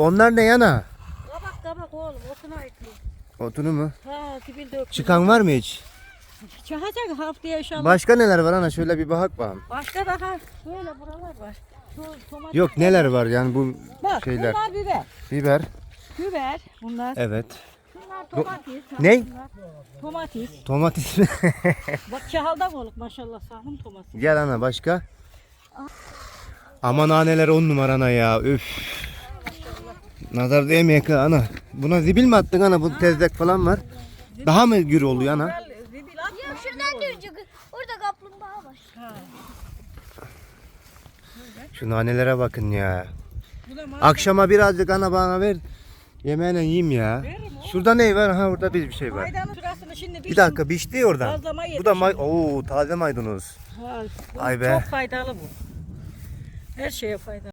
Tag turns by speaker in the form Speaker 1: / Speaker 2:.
Speaker 1: Onlar ne yana?
Speaker 2: Kabak kabak oğlum otuna ekli.
Speaker 1: Otunu mu?
Speaker 2: Ha dibinde öpüyor.
Speaker 1: Çıkan var mı hiç?
Speaker 2: Çıkacak haftaya inşallah.
Speaker 1: Başka neler var ana şöyle bir bak bakalım.
Speaker 2: Başka daha böyle buralar var. Şu.
Speaker 1: Yok neler var yani bu
Speaker 2: Bak
Speaker 1: şeyler.
Speaker 2: bunlar biber.
Speaker 1: Biber.
Speaker 2: Biber bunlar.
Speaker 1: Evet.
Speaker 2: Bunlar domates.
Speaker 1: Ne?
Speaker 2: Domates.
Speaker 1: Domates.
Speaker 2: Bak çahalda olduk maşallah sağlam domates.
Speaker 1: Gel ana başka. Aman haneler on numarana ya. Üf. Nazar değmeye kı ana. Buna zibil mi attın ana? Bu tezlek falan var. Daha mı gür oluyor ana?
Speaker 3: Şuradan dönecek. Orada kaplumbağa var.
Speaker 1: Şu nanelere bakın ya. Akşama birazcık ana bana ver. Yemeğine yiyeyim ya. Şurada ne var? Ha orada bir bir şey var.
Speaker 2: Maydanın şurasını şimdi
Speaker 1: Bir dakika biçti oradan.
Speaker 2: Bazlama
Speaker 1: Bu da may. Oo taze maydanoz. Ay be.
Speaker 2: Çok faydalı bu. Her şeye faydalı.